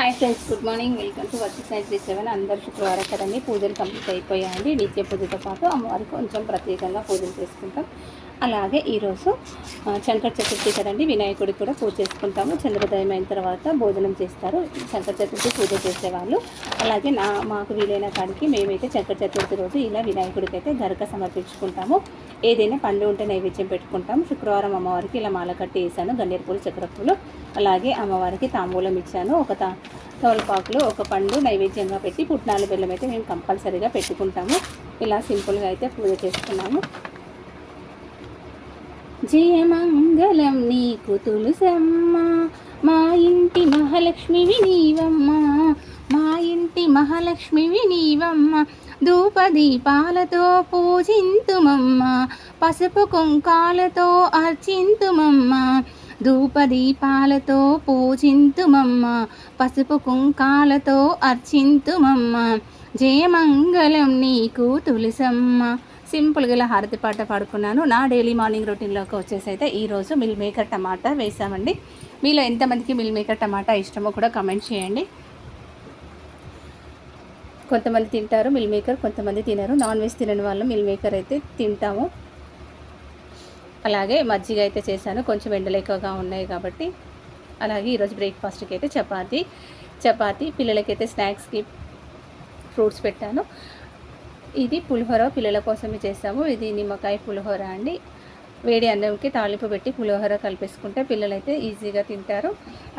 Hi friends good morning welcome to work nine three seven అందరు శుక్రవారం కదండి. పూజలు కంప్లీట్ అయిపోయాయండి. నిత్య పూజతో పాటు అమ్మవారికి కొంచెం ప్రత్యేకంగా పూజలు చేసుకుంటాం. అలాగే ఈరోజు శంకర చతుర్థి కదండి వినాయకుడికి కూడా పూజ చేసుకుంటాము. చంద్రోదయం అయిన తర్వాత భోజనం చేస్తారు. శంకర చతుర్థి పూజ చేసేవాళ్ళు. అలాగే నా మాకు వీలైన కాడికి మేమైతే శంకర చతుర్థి రోజు ఇలా వినాయకుడికి అయితే గరక సమర్పించుకుంటాము. ఏదైనా పండు ఉంటే నైవేద్యం పెట్టుకుంటాం శుక్రవారం అమ్మవారికి ఇలా మాల కట్టి వేసాను గన్నేరు పూలు చక్ర పూలు అలాగే అమ్మవారికి తాంబూలం ఇచ్చాను. ఒక తా తోలపాకులు ఒక పండు నైవేద్యంగా పెట్టి పుట్నాలు బెల్లం అయితే మేము కంపల్సరీగా పెట్టుకుంటాము. ఇలా సింపుల్గా అయితే పూజ చేసుకున్నాము. జయమంగళం నీకు తులసమ్మ. మా ఇంటి మహాలక్ష్మివి నీవమ్మ. మా ఇంటి మహాలక్ష్మివి నీవమ్మ. ధూపదీపాలతో పూజింతుమమ్మ. పసుపు కుంకాలతో అర్చింతుమమ్మ. ధూపదీపాలతో పూజింతుమమ్మ. పసుపు కుంకాలతో అర్చింతుమమ్మ. జయమంగళం నీకు తులసమ్మ. సింపుల్గా ఇలా హారతి పాట పాడుకున్నాను. నా డైలీ మార్నింగ్ రొటీన్లోకి వచ్చేసి అయితే ఈరోజు మిల్ మేకర్ టమాటా వేసామండి. మీలో ఎంతమందికి మిల్ మేకర్ టమాటా ఇష్టమో కూడా కమెంట్ చేయండి. కొంతమంది తింటారు మిల్ మేకర్ కొంతమంది తినరు. నాన్ వెజ్ తినని వాళ్ళు మిల్ మేకర్ అయితే తింటాము. అలాగే మజ్జిగ అయితే చేశాను. కొంచెం ఎండలు ఎక్కువగా ఉన్నాయి కాబట్టి. అలాగే ఈరోజు బ్రేక్ఫాస్ట్కి అయితే చపాతి చపాతి పిల్లలకైతే స్నాక్స్కి ఫ్రూట్స్ పెట్టాను. ఇది పులిహోర పిల్లల కోసమే చేస్తాము. ఇది నిమ్మకాయ పులిహోర అండి. వేడి అన్నంకి తాలింపు పెట్టి పులిహోర కలిపేసుకుంటే పిల్లలైతే ఈజీగా తింటారు.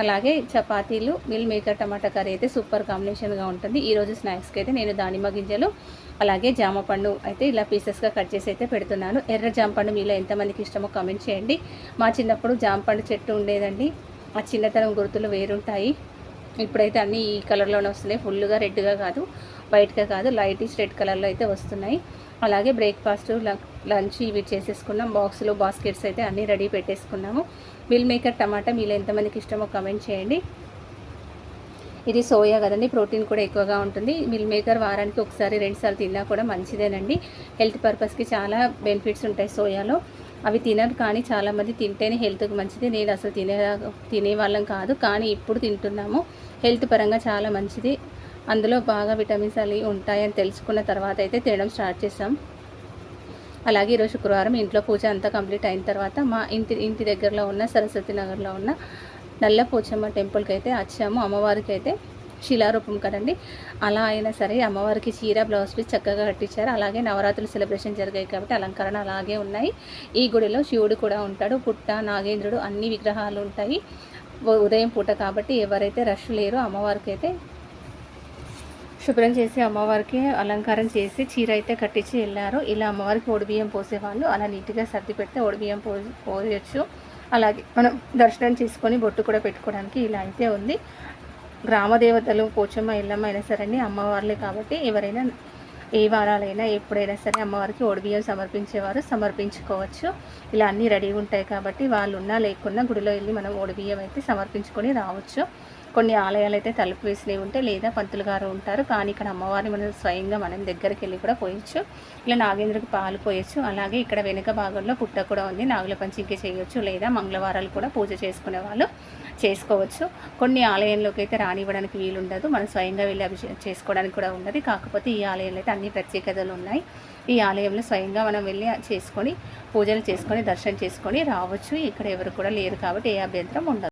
అలాగే చపాతీలు మిల్ మేకర్ టమాటా కర్రీ అయితే సూపర్ కాంబినేషన్గా ఉంటుంది. ఈరోజు స్నాక్స్కి అయితే నేను దానిమ్మ గింజలు అలాగే జామ పండు అయితే ఇలా పీసెస్గా కట్ చేసి అయితే పెడుతున్నాను. ఎర్ర జామ పండు మీలో ఎంతమందికి ఇష్టమో కామెంట్ చేయండి. మా చిన్నప్పుడు జామ పండు చెట్టు ఉండేదండి. ఆ చిన్నతనం గుర్తులు వేరుంటాయి. ఇప్పుడైతే అన్నీ ఈ కలర్లోనే వస్తున్నాయి. ఫుల్గా రెడ్గా కాదు వైట్గా కాదు లైటిష్ రెడ్ కలర్లో అయితే వస్తున్నాయి. అలాగే బ్రేక్ఫాస్ట్ లంచ్ ఇవి చేసేసుకున్నాం. బాక్సులు బాస్కెట్స్ అయితే అన్నీ రెడీ పెట్టేసుకున్నాము. మిల్ మేకర్ టమాటా మీలో ఎంతమందికి ఇష్టమో కమెంట్ చేయండి. ఇది సోయా కదండి ప్రోటీన్ కూడా ఎక్కువగా ఉంటుంది. మిల్ మేకర్ వారానికి ఒకసారి రెండుసార్లు తిన్నా కూడా మంచిదేనండి. హెల్త్ పర్పస్కి చాలా బెనిఫిట్స్ ఉంటాయి సోయాలో. అవి తినరు కానీ చాలామంది తింటేనే హెల్త్కి మంచిది. నేను అసలు తినే తినే వాళ్ళం కాదు కానీ ఇప్పుడు తింటున్నాము. హెల్త్ పరంగా చాలా మంచిది. అందులో బాగా విటమిన్స్ అవి ఉంటాయని తెలుసుకున్న తర్వాత అయితే తినడం స్టార్ట్ చేసాం అలాగే ఈరోజు శుక్రవారం ఇంట్లో పూజ అంతా కంప్లీట్ అయిన తర్వాత మా ఇంటి ఇంటి దగ్గరలో ఉన్న సరస్వతి నగర్లో ఉన్న నల్ల పోచమ్మ టెంపుల్కి అయితే వచ్చాము. అమ్మవారికి అయితే శిలారూపం కదండి. అలా అయినా సరే అమ్మవారికి చీర బ్లౌజ్ పీస్ చక్కగా కట్టించారు. అలాగే నవరాత్రులు సెలబ్రేషన్ జరిగాయి కాబట్టి అలంకరణ అలాగే ఉన్నాయి. ఈ గుడిలో శివుడు కూడా ఉంటాడు. పుట్ట నాగేంద్రుడు అన్ని విగ్రహాలు ఉంటాయి. ఉదయం పూట కాబట్టి ఎవరైతే రష్ లేరో అమ్మవారికి అయితే శుభ్రం చేసి అమ్మవారికి అలంకారం చేసి చీర అయితే కట్టించి వెళ్ళారు. ఇలా అమ్మవారికి ఒడిబియ్యం పోసేవాళ్ళు. అలా నీట్గా సర్ది పెడితే ఒడిబియ్యం పో పోయచ్చు. అలాగే మనం దర్శనం చేసుకొని బొట్టు కూడా పెట్టుకోవడానికి ఇలా అయితే ఉంది. గ్రామ దేవతలు పోచమ్మ ఎల్లమ్మ అయినా సరే అమ్మవార్లే కాబట్టి ఎవరైనా ఏ వారాలైనా ఎప్పుడైనా సరే అమ్మవారికి ఒడిబియ్యం సమర్పించేవారు సమర్పించుకోవచ్చు. ఇలా అన్నీ రెడీ ఉంటాయి కాబట్టి వాళ్ళు ఉన్నా లేకున్నా గుడిలో వెళ్ళి మనం ఒడిబియ్యం అయితే సమర్పించుకొని రావచ్చు. కొన్ని ఆలయాలు అయితే తలుపు వేసినవి ఉంటే లేదా పంతులు గారు ఉంటారు. కానీ ఇక్కడ అమ్మవారిని మనం స్వయంగా మనం దగ్గరికి వెళ్ళి కూడా పోయొచ్చు. ఇలా నాగేంద్రకి పాలు పోయొచ్చు. అలాగే ఇక్కడ వెనుక భాగంలో పుట్ట కూడా ఉంది. నాగుల పంచింకి చేయొచ్చు లేదా మంగళవారాలు కూడా పూజ చేసుకునే వాళ్ళు చేసుకోవచ్చు. కొన్ని ఆలయంలోకి అయితే రానివ్వడానికి వీలుండదు. మనం స్వయంగా వెళ్ళి అభిషేకం చేసుకోవడానికి కూడా ఉండదు. కాకపోతే ఈ ఆలయంలో అయితే అన్ని ప్రత్యేకతలు ఉన్నాయి. ఈ ఆలయంలో స్వయంగా మనం వెళ్ళి చేసుకొని పూజలు చేసుకొని దర్శనం చేసుకొని రావచ్చు. ఇక్కడ ఎవరు కూడా లేరు కాబట్టి ఏ అభ్యంతరం ఉండదు.